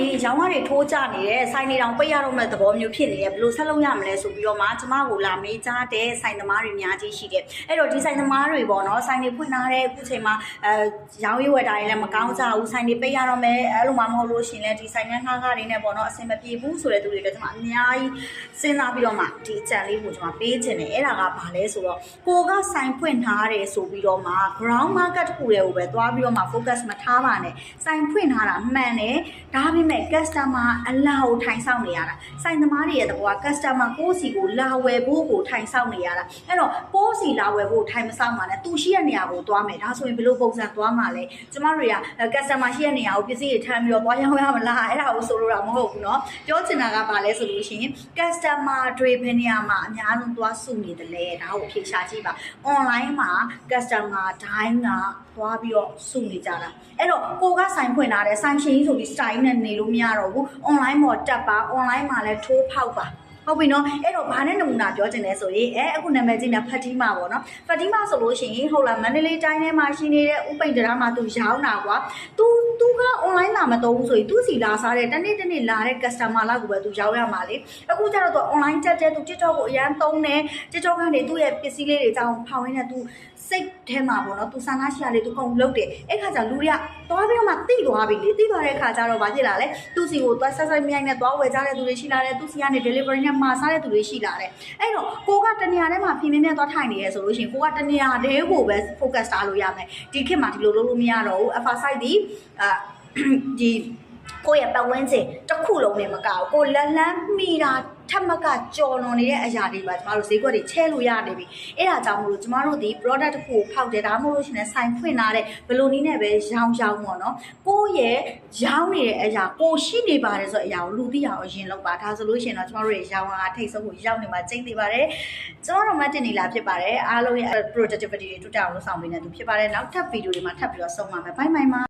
ရေရောင်းရတွေထိုးကြနေတယ်ဆိုင်နေတောင်ပိတ်ရတော့မဲ့သဘောမျိုးဖြစ်နေတယ်ဘယ်လိုဆက်လုပ်ရမလဲဆိုပြီးတော့မှကျမကိုလာမေးကြတဲ့ဆိုင်သမားတွေအများကြီးရှိတယ်အဲ့တော့ဒီဆိုင်သမားတွေပေါ့နော်ဆိုင်တွေဖွင့်ထားတဲ့အခုချိန်မှာအဲရောင်းရွက်တာတွေလည်းမကောင်းကြဘူးဆိုင်တွေပိတ်ရတော့မဲ့အဲ့လိုမှမဟုတ်လို့ရှရင်လည်းဒီဆိုင်ငန်းငါးကားတွေနဲ့ပေါ့နော်အဆင်မပြေဘူးဆိုတဲ့သူတွေလည်းကျမအများကြီးစဉ်းစားပြီးတော့မှဒီအကြံလေးကိုကျမပေးချင်တယ်အဲ့ဒါကဘာလဲဆိုတော့ကိုကဆိုင်ဖွင့်ထားတယ်ဆိုပြီးတော့မှ ground market တစ်ခုတည်းကိုပဲသွားပြီးတော့မှ focus မထားပါနဲ့ဆိုင်ဖွင့်ထားတာမှန်တယ်ဒါပမဲ့ customer အလားကိုထိုင်ဆောင်နေရတာဆိုင်သမားတွေရဲ့သဘောက customer ကိုယ့်စီကိုလာဝယ်ဖို့ကိုထိုင်ဆောင်နေရတာအဲ့တော့ကိုယ့်စီလာဝယ်ဖို့ထိုင်မဆောင်ပါနဲ့သူရှိတဲ့နေရာကိုသွားမယ်ဒါဆိုရင်ဘယ်လိုပုံစံသွားမှာလဲကျမတို့တွေက customer ရှိတဲ့နေရာကိုပစ္စည်းတွေထမ်းပြီးတော့သွားရောင်းရမလားအဲ့ဒါကိုဆိုလိုတာမဟုတ်ဘူးเนาะပြောချင်တာကဘာလဲဆိုလို့ရှိရင် customer တွေဘယ်နေရာမှာအများဆုံးသွားစုနေတယ်လဲဒါကိုအဖြေရှာကြည့်ပါ online မှာ customer တိုင်းကသွားပြီးတော့စုနေကြတာအဲ့တော့ကိုကဆိုင်ဖွင့်ထားတယ်ဆိုင်ရှင်ကြီးဆိုပြီး style နဲ့ နေလို့မရတော့ဘူး online မှာတက်ပါ online မှာလည်းထိုးဖောက်ပါဟုတ်ပြီနော်အဲ့တော့ဘာနဲ့နမူနာပြောချင်လဲဆိုရင်အဲအခုနာမည်ကြီးနဲ့ဖတ်တီမာပေါ့နော်ဖတ်တီမာဆိုလို့ရှိရင်ဟုတ်လားမန္တလေးတိုင်းထဲမှာရှိနေတဲ့ဥပိန်တရားမှာသူရောင်းတာကွာ तू तू က online လာမသုံးဘူးဆိုရင်သူ့စီလာစားတဲ့တနေ့တနေ့လာတဲ့ customer လောက်ကိုပဲသူရောင်းရမှာလေအခုကျတော့သူ online တက်တဲ့သူ TikTok ကိုအရန်သုံးတယ် TikTok ကနေသူ့ရဲ့ပစ္စည်းလေးတွေအကြောင်းဖောင်းရင်းနဲ့သူစိတ်ထဲမှာပေါ့နော်သူဆန္ဒရှိရလေသူကုန်လုပ်တယ်အဲ့ခါကျလူတွေကသွားပြီးတော့မှတိသွားပြီလေတိသွားတဲ့ခါကျတော့ဗာဖြစ်လာလေသူ့စီကိုသွားဆက်ဆက်မြိုင်နဲ့သွားဝယ်ကြတဲ့သူတွေရှိလာတယ်သူ့စီကနေ delivery နဲ့မှာစားတဲ့သူတွေရှိလာတယ်အဲ့တော့ကိုကတနေရာထဲမှာဖြင်းဖြင်းပြသွားထိုင်နေရဲဆိုလို့ရှိရင်ကိုကတနေရာထဲကိုပဲ focus ထားလို့ရမယ်ဒီခေတ်မှာဒီလိုလုပ်လို့မရတော့ဘူး alpha site ဒီအာ ဒီကိုယ့်ရဲ့ပတ်ဝန်းကျင်တစ်ခုလုံးနဲ့မကဘူးကိုလက်လန်းမိတာထက်မကကြော်လွန်နေတဲ့အရာတွေပါကျမတို့ဈေးကွက်တွေချဲလို့ရနေပြီအဲ့ဒါကြောင့်မလို့ကျမတို့ဒီ product တစ်ခုကိုဖောက်တယ်ဒါမှမဟုတ်လို့ရှိရင်ဆိုင်ဖွင့်လာတဲ့ဘယ်လိုနည်းနဲ့ပဲရောင်းရောင်းပေါ့နော်ကိုယ့်ရဲ့ရောင်းနေတဲ့အရာကိုရှိနေပါတယ်ဆိုတဲ့အရာကိုလူသိအောင်အရင်လုပ်ပါဒါဆိုလို့ရှိရင်တော့ကျမတို့ရဲ့ရောင်းအားထိတ်ဆုံးကိုရောက်နေမှာကျိတ်နေပါတယ်ကျမတို့မှတင်နေလာဖြစ်ပါတယ်အားလုံးရဲ့ productivity တွေတိုးတက်အောင်လုပ်ဆောင်ပေးနေသူဖြစ်ပါတယ်နောက်ထပ်ဗီဒီယိုတွေမှာထပ်ပြီးတော့ဆုံပါမယ်ဘိုင်ဘိုင်ပါ